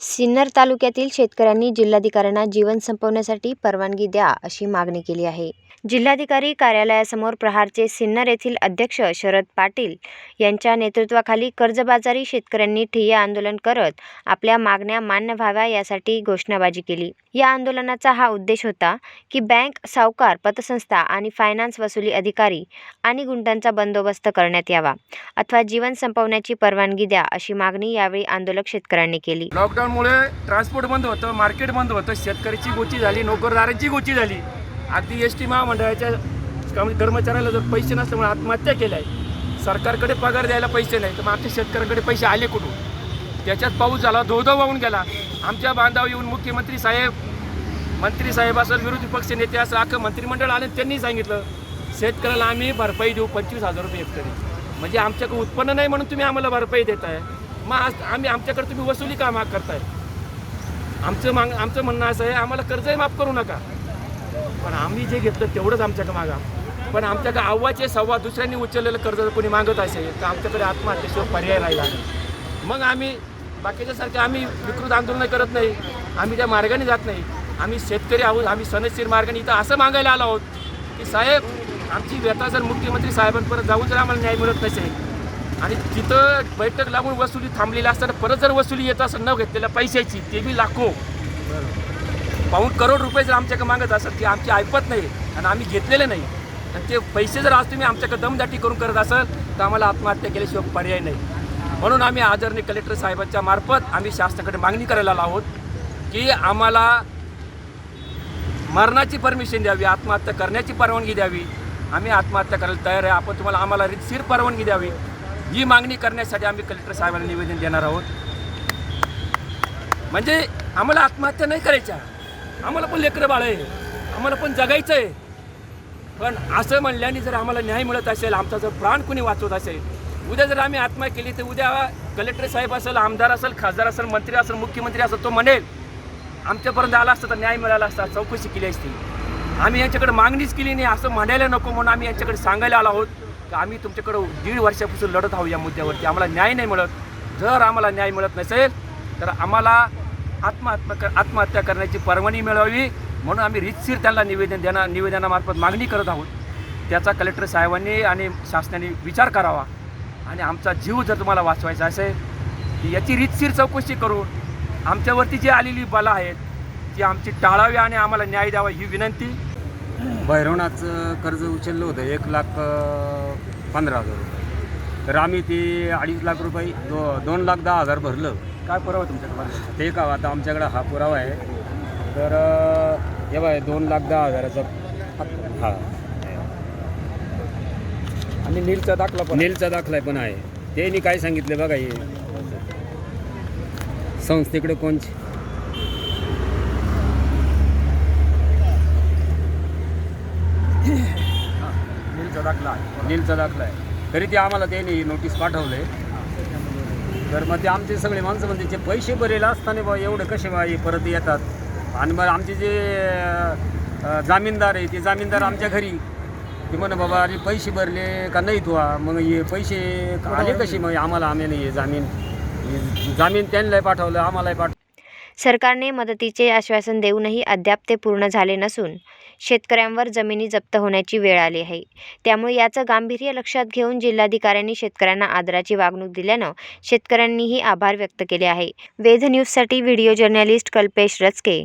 सिन्नर तालुक्यातील शेतकऱ्यांनी जिल्हाधिकाऱ्यांना जीवन संपवण्यासाठी परवानगी द्या अशी मागणी केली आहे. जिल्हाधिकारी कार्यालयासमोर प्रहारचे सिन्नर येथील अध्यक्ष शरद पाटील यांच्या नेतृत्वाखाली कर्जबाजारी शेतकऱ्यांनी ठिय्या आंदोलन करत आपल्या मागण्या मान्य व्हाव्या यासाठी घोषणाबाजी केली. या आंदोलनाचा हा उद्देश होता की बँक सावकार पतसंस्था आणि फायनान्स वसुली अधिकारी आणि गुंडांचा बंदोबस्त करण्यात यावा अथवा जीवन संपवण्याची परवानगी द्या अशी मागणी यावेळी आंदोलक शेतकऱ्यांनी केली. लॉकडाऊनमुळे ट्रान्सपोर्ट बंद होतं मार्केट बंद होतं शेतकऱ्याची गोची झाली नोकरदारांची गोची झाली. अगदी एस टी महामंडळाच्या कर्मचाऱ्याला जर पैसे नसल्यामुळे आत्महत्या केल्या आहे सरकारकडे पगार द्यायला पैसे नाही तर मग आमच्या शेतकऱ्यांकडे पैसे आले कुठून? त्याच्यात पाऊस झाला धोधो वाहून गेला. आमच्या बांधावर येऊन मुख्यमंत्री साहेब मंत्री साहेब असं विरोधी पक्ष नेते असं अख्खं मंत्रिमंडळ आले त्यांनी सांगितलं शेतकऱ्याला आम्ही भरपाई देऊ पंचवीस हजार रुपये हेक्टरी. म्हणजे आमच्याकडे उत्पन्न नाही म्हणून तुम्ही आम्हाला भरपाई देताय. मग आज आम्ही आमच्याकडे तुम्ही वसुली का माग करताय? आमचं माग आमचं म्हणणं असं आहे आम्हाला कर्जही माफ करू नका. पण आम्ही जे घेतलं तेवढंच आमच्याकडे मागा. पण आमच्याकडे आव्वाचे सव्वा दुसऱ्यांनी उचललेलं कर्ज जर कोणी मागत असेल तर आमच्याकडे आत्महत्येशिवाय पर्याय राहिला नाही. मग आम्ही बाकीच्यासारखे आम्ही विकृत आंदोलन करत नाही. आम्ही त्या मार्गाने जात नाही. आम्ही शेतकरी आहोत आम्ही सनशीर मार्गाने इथं असं मागायला आलो आहोत की साहेब आमची व्यथा जर मुख्यमंत्री साहेबांपर्यंत जाऊन जर आम्हाला न्याय मिळत नसेल आणि तिथं बैठक लागून वसुली थांबलेली असताना परत जर वसुली येत असेल न घेतलेल्या पैशाची ते बी लाखो. पाऊण करोड रुपये जर आमच्याकडे मागत असेल की आमची ऐपत नाही आणि आम्ही घेतलेले नाही. आणि ते पैसे जर आज तुम्ही आमच्याकडे दमदाटी करून करत असाल तर आम्हाला आत्महत्या केल्याशिवाय पर्याय नाही. म्हणून आम्ही आदरणीय कलेक्टर साहेबांच्या मार्फत आम्ही शासनाकडे मागणी करायला आहोत की आम्हाला मरणाची परमिशन द्यावी आत्महत्या करण्याची परवानगी द्यावी. आम्ही आत्महत्या करायला तयार आहे. आपण तुम्हाला आम्हाला रितशीर परवानगी द्यावी. ही मागणी करण्यासाठी आम्ही कलेक्टर साहेबांना निवेदन देणार आहोत. म्हणजे आम्हाला आत्महत्या नाही करायच्या. आम्हाला पण लेकरं बाळ आहे. आम्हाला पण जगायचं आहे. पण असं म्हणल्याने जर आम्हाला न्याय मिळत असेल आमचा जर प्राण कोणी वाचवत असेल उद्या जर आम्ही आत्महत्या केली तर उद्या कलेक्टर साहेब असेल आमदार असेल खासदार असेल मंत्री असेल मुख्यमंत्री असेल तो म्हणेल आमच्यापर्यंत आला असता तर न्याय मिळाला असता चौकशी केली असती. आम्ही यांच्याकडे मागणीच केली नाही असं म्हणायला नको म्हणून आम्ही यांच्याकडे सांगायला आलो आहोत. आम्ही तुमच्याकडं दीड वर्षापासून लढत आहोत या मुद्द्यावरती. आम्हाला न्याय नाही मिळत. जर आम्हाला न्याय मिळत नसेल तर आम्हाला आत्महत्या कर आत्महत्या करण्याची परवानगी मिळावी. म्हणून आम्ही रितसीर त्यांना निवेदन देणार निवेदनामार्फत मागणी करत आहोत. त्याचा कलेक्टर साहेबांनी आणि शासनाने विचार करावा. आणि आमचा जीव जर तुम्हाला वाचवायचा असेल याची रितसीर चौकशी करून आमच्यावरती जी आलेली बला आहेत ती आमची टाळावी आणि आम्हाला न्याय द्यावा ही विनंती. भैरवनाथचं कर्ज उचललं होतं एक लाख पंधरा हजार रुपये. तर आम्ही ते अडीच लाख रुपये दो दोन लाख दहा हजार भरलं. काय पुरावा तुमच्याकडे? ते का आता आमच्याकडं हा पुरावा आहे. तर हे बाय दोन लाख दहा हजाराचा हा. आणि नीलचा दाखला पण नीलचा दाखला पण आहे. त्यांनी काय सांगितलं बघा हे. संस्थेकडे कोणची नीलचा दाखला आहे. नीलचा दाखला आहे. तरी ते आम्हाला त्यांनी नोटीस पाठवले. तर मग ते आमचे सगळे माणसं म्हणजे जे पैसे भरेल असताना बा एवढे कसे बा हे परत येतात? आणि मग आमचे जे जामीनदार आहे ते जामीनदार आमच्या घरी. ते म्हण बाबा अरे पैसे भरले का नाही तू? मग हे पैसे आले कसे? मग आम्हाला आम्ही नाही जामीन जामीन त्यांनाही पाठवलं आम्हालाही पाठवलं. सरकारने मदतीचे आश्वासन देऊनही अद्याप ते पूर्ण झाले नसून शेतकऱ्यांवर जमिनी जप्त होण्याची वेळ आली आहे. त्यामुळे याचं गांभीर्य लक्षात घेऊन जिल्हाधिकाऱ्यांनी शेतकऱ्यांना आदराची वागणूक दिल्यानं शेतकऱ्यांनीही आभार व्यक्त केले आहे. वेध न्यूजसाठी व्हिडिओ जर्नलिस्ट कल्पेश रचके